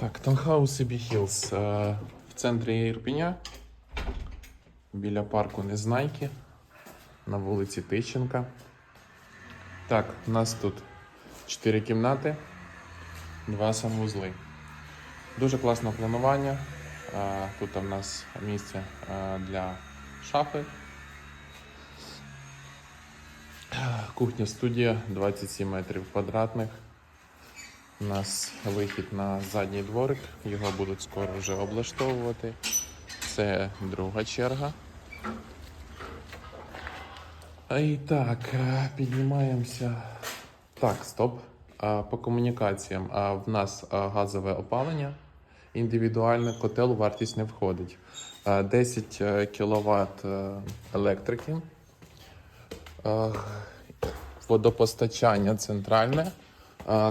Так, таунхаус Ібі Хілз. е, В центрі Ірпеня. Біля парку Незнайки. На вулиці Тищенка. Так, у нас тут 4 кімнати, 2 санвузли. Дуже класне планування. Е, Тут у нас місце е, для шафи. Кухня студія 27 метрів квадратних. У нас вихід на задній дворик, його будуть скоро вже облаштовувати. Це друга черга. І так, е, піднімаємося. Так, стоп. По комунікаціям. В нас газове опалення. Індивідуальний котел вартість не входить. 10 кВт електрики. Водопостачання центральне.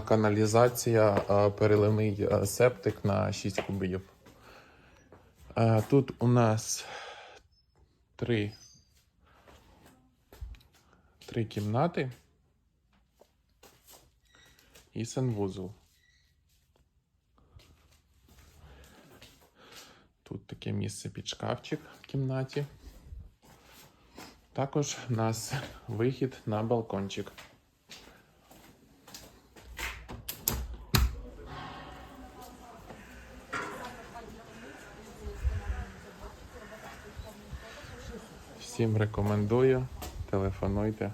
Каналізація, переливний септик на 6 кубів. Тут у нас три, три кімнати і санвузол. Тут таке місце під шкафчик в кімнаті. Також у нас вихід на балкончик. Всім рекомендую. Телефонуйте.